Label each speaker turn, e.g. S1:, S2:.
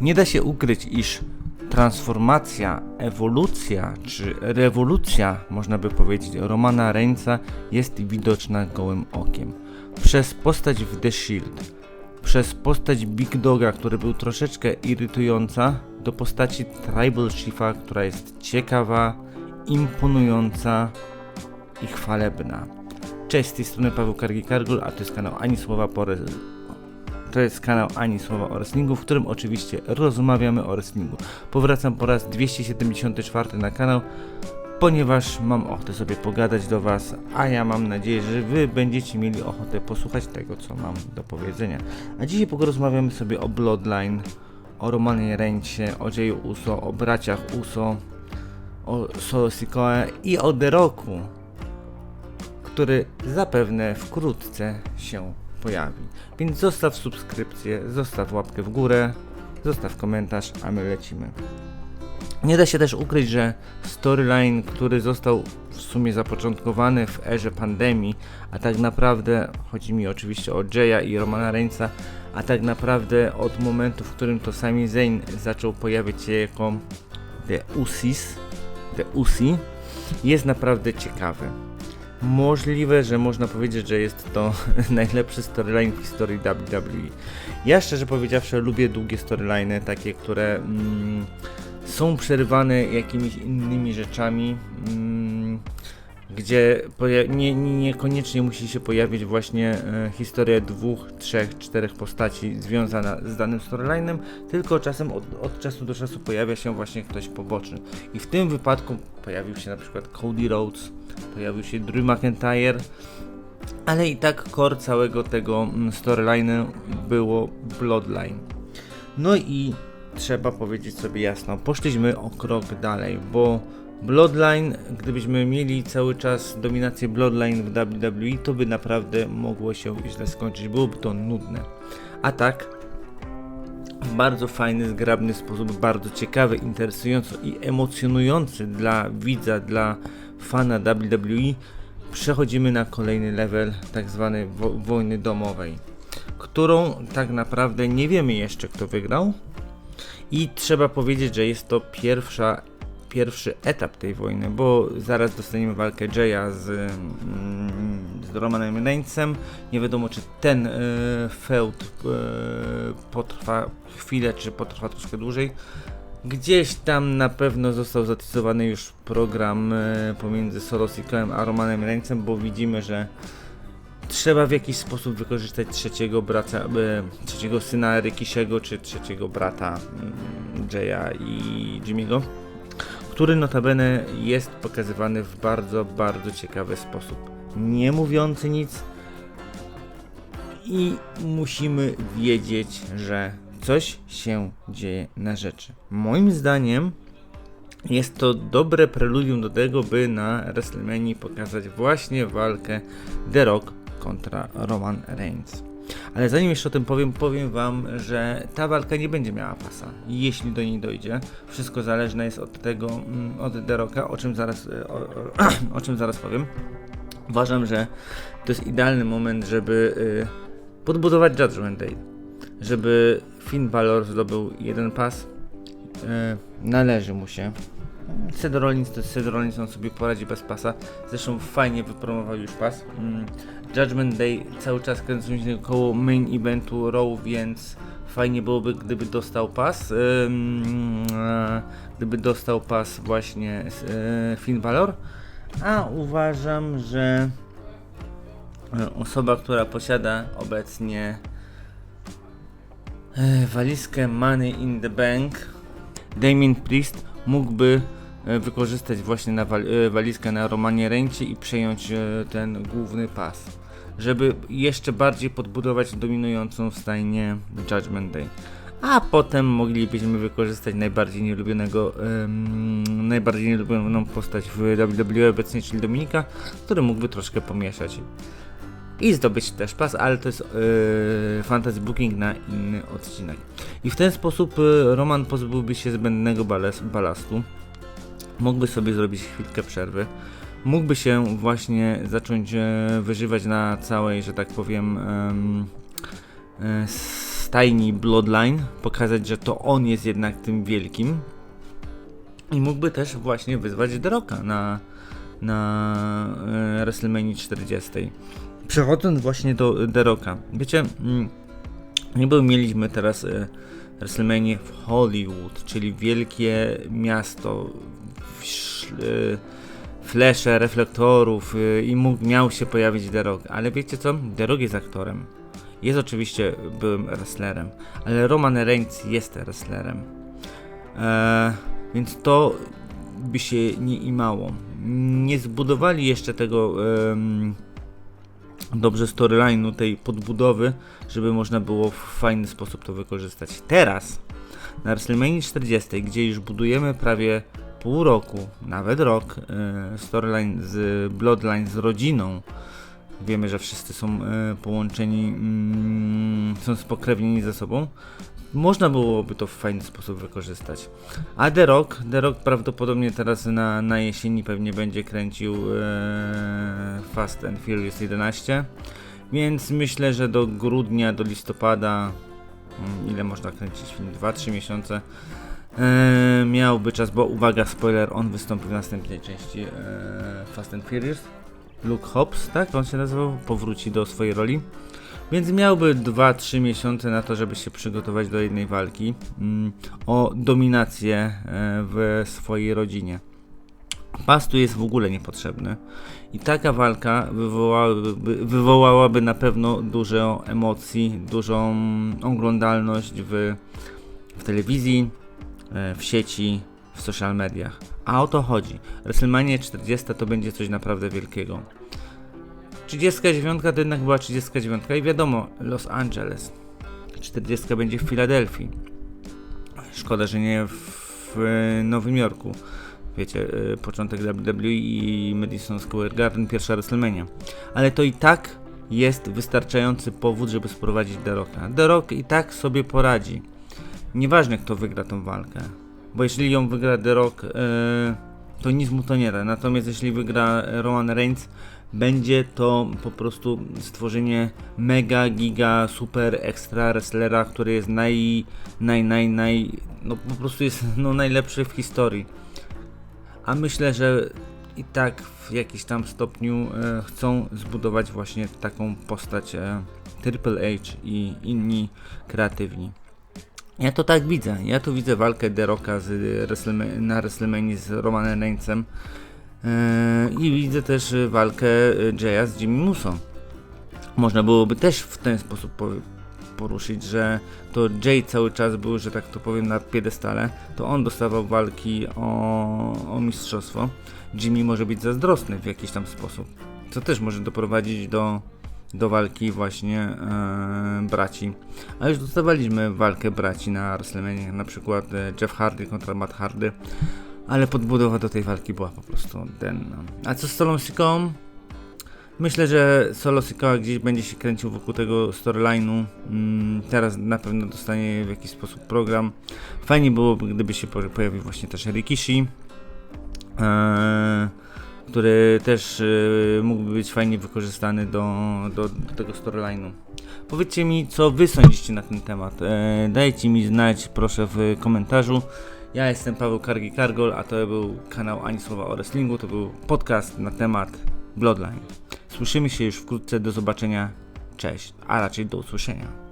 S1: Nie da się ukryć, iż transformacja, ewolucja czy rewolucja, można by powiedzieć, Romana Reignsa jest widoczna gołym okiem. Przez postać w The Shield, przez postać Big Doga, który był troszeczkę irytująca, do postaci Tribal Chiefa, która jest ciekawa, imponująca i chwalebna. Cześć, z tej strony Paweł Kargi-Kargul, a to jest kanał Ani Słowa po to jest kanał Ani Słowa o Wrestlingu, w którym oczywiście rozmawiamy o wrestlingu. Powracam po raz 274 na kanał, ponieważ mam ochotę sobie pogadać do Was, a ja mam nadzieję, że Wy będziecie mieli ochotę posłuchać tego, co mam do powiedzenia. A dzisiaj porozmawiamy sobie o Bloodline, o Romanie Ręcie, o Jayu Uso, o braciach Uso, o Solo Sikoe i o The Rocku, który zapewne wkrótce się pojawi. Więc zostaw subskrypcję, zostaw łapkę w górę, zostaw komentarz, a my lecimy. Nie da się też ukryć, że storyline, który został w sumie zapoczątkowany w erze pandemii, a tak naprawdę chodzi mi oczywiście o Jaya i Romana Reignsa, a tak naprawdę od momentu, w którym to Sami Zayn zaczął pojawiać się jako The Usis, The Usi, jest naprawdę ciekawy. Możliwe, że można powiedzieć, że jest to najlepszy storyline w historii WWE. Ja szczerze powiedziawszy lubię długie storyliny, takie, które mm, są przerywane jakimiś innymi rzeczami, mm, gdzie nie, niekoniecznie musi się pojawić właśnie e, historia dwóch, trzech, czterech postaci związana z danym storylinem, tylko czasem od, od czasu do czasu pojawia się właśnie ktoś poboczny. I w tym wypadku pojawił się na przykład Cody Rhodes, pojawił się Drew McIntyre, ale i tak core całego tego mm, storyline'u było Bloodline. No i trzeba powiedzieć sobie jasno, poszliśmy o krok dalej, bo Bloodline, gdybyśmy mieli cały czas dominację Bloodline w WWE, to by naprawdę mogło się źle skończyć, byłoby to nudne. A tak, w bardzo fajny, zgrabny sposób, bardzo ciekawy, interesujący i emocjonujący dla widza, dla fana WWE, przechodzimy na kolejny level tak zwanej wo- wojny domowej, którą tak naprawdę nie wiemy jeszcze kto wygrał. I trzeba powiedzieć, że jest to pierwsza, pierwszy etap tej wojny, bo zaraz dostaniemy walkę Jaya z, mm, z Romanem Reignsem. Nie wiadomo, czy ten e, feud e, potrwa chwilę, czy potrwa troszkę dłużej. Gdzieś tam na pewno został zatyzowany już program e, pomiędzy Solo Sikoem a Romanem Reignsem, bo widzimy, że trzeba w jakiś sposób wykorzystać trzeciego brata, e, trzeciego syna Rikishego, czy trzeciego brata mm, Jaya i Jimmy'ego, który notabene jest pokazywany w bardzo, bardzo ciekawy sposób. Nie mówiący nic i musimy wiedzieć, że coś się dzieje na rzeczy. Moim zdaniem jest to dobre preludium do tego, by na WrestleMania pokazać właśnie walkę The Rock kontra Roman Reigns. Ale zanim jeszcze o tym powiem, powiem wam, że ta walka nie będzie miała pasa, jeśli do niej dojdzie. Wszystko zależne jest od tego, mm, od The Rocka, o czym zaraz, e, o, o, o czym zaraz powiem. Uważam, że to jest idealny moment, żeby y, podbudować Judgment Day. Żeby Finn Balor zdobył jeden pas, y, należy mu się. Seth Rollins to Rollins, on sobie poradzi bez pasa. Zresztą fajnie wypromował już pas. Mm, Judgment Day cały czas kręcą się koło main eventu Raw, więc fajnie byłoby, gdyby dostał pas. Ym, e, gdyby dostał pas właśnie e, Finn Balor. A uważam, że e, osoba, która posiada obecnie e, walizkę Money in the Bank, Damien Priest mógłby wykorzystać właśnie na wal, e, walizkę na Romanie Ręcie i przejąć e, ten główny pas, żeby jeszcze bardziej podbudować dominującą stajnię Judgment Day. A potem moglibyśmy wykorzystać najbardziej nielubionego, em, najbardziej nielubioną postać w WWE obecnie, czyli Dominika, który mógłby troszkę pomieszać i zdobyć też pas, ale to jest yy, fantasy booking na inny odcinek. I w ten sposób Roman pozbyłby się zbędnego balas- balastu. Mógłby sobie zrobić chwilkę przerwy. Mógłby się właśnie zacząć e, wyżywać na całej, że tak powiem, em, e, stajni Bloodline, pokazać, że to on jest jednak tym wielkim. I mógłby też właśnie wyzwać The Rocka na, na e, WrestleMania 40. Przechodząc właśnie do The Rocka, wiecie, mm, niby mieliśmy teraz WrestleMania w Hollywood, czyli wielkie miasto, flesze reflektorów e, i mógł, miał się pojawić Rock, ale wiecie co? Rock jest aktorem. Jest oczywiście byłym wrestlerem, ale Roman Reigns jest wrestlerem. E, więc to by się nie imało. Nie zbudowali jeszcze tego em, dobrze storyline'u, tej podbudowy, żeby można było w fajny sposób to wykorzystać. Teraz, na WrestleMania 40, gdzie już budujemy prawie pół roku, nawet rok, e, storyline z Bloodline z rodziną, wiemy, że wszyscy są e, połączeni, mm, są spokrewnieni ze sobą, można byłoby to w fajny sposób wykorzystać. A The Rock, The Rock prawdopodobnie teraz na, na jesieni pewnie będzie kręcił e, Fast and Furious 11, więc myślę, że do grudnia, do listopada, mm, ile można kręcić film? 2-3 miesiące, e, miałby czas, bo uwaga, spoiler, on wystąpi w następnej części e, Fast and Furious. Luke Hobbs, tak on się nazywał, powróci do swojej roli. Więc miałby 2-3 miesiące na to, żeby się przygotować do jednej walki mm, o dominację e, w swojej rodzinie. Pas tu jest w ogóle niepotrzebny. I taka walka wywołałaby, wywołałaby na pewno dużo emocji, dużą oglądalność w, w telewizji, w sieci, w social mediach. A o to chodzi. WrestleMania 40 to będzie coś naprawdę wielkiego. 39 to jednak była 39 i wiadomo, Los Angeles. 40 będzie w Filadelfii. Szkoda, że nie w, Nowym Jorku. Wiecie, y, początek WWE i Madison Square Garden, pierwsza WrestleMania. Ale to i tak jest wystarczający powód, żeby sprowadzić The Rocka. The Rock i tak sobie poradzi. Nieważne kto wygra tą walkę. Bo jeśli ją wygra The Rock, y, to nic mu to nie da. Natomiast jeśli wygra Roman Reigns, będzie to po prostu stworzenie mega, giga, super, ekstra wrestlera, który jest naj, naj, naj, naj, no po prostu jest no, najlepszy w historii. A myślę, że i tak w jakimś tam stopniu e, chcą zbudować właśnie taką postać e, Triple H i inni kreatywni. Ja to tak widzę. Ja tu widzę walkę The Rocka z na WrestleMania z Romanem Reignsem. Eee, I widzę też walkę Jaya z Jimmy Musso. Można byłoby też w ten sposób po- poruszyć, że to Jay cały czas był, że tak to powiem, na piedestale, to on dostawał walki o, o mistrzostwo. Jimmy może być zazdrosny w jakiś tam sposób, co też może doprowadzić do, do walki właśnie e, braci. A już dostawaliśmy walkę braci na WrestleMania, na przykład e, Jeff Hardy kontra Matt Hardy ale podbudowa do tej walki była po prostu denna. A co z Solą Siką? Myślę, że Solo Sikoa gdzieś będzie się kręcił wokół tego storyline'u. Mm, teraz na pewno dostanie w jakiś sposób program. Fajnie byłoby, gdyby się po- pojawił właśnie też Rikishi, eee, który też e, mógłby być fajnie wykorzystany do, do, do tego storyline'u. Powiedzcie mi, co wy sądzicie na ten temat. E, dajcie mi znać, proszę, w komentarzu. Ja jestem Paweł Kargi Kargol, a to był kanał Ani Słowa o Wrestlingu. To był podcast na temat Bloodline. Słyszymy się już wkrótce. Do zobaczenia. Cześć, a raczej do usłyszenia.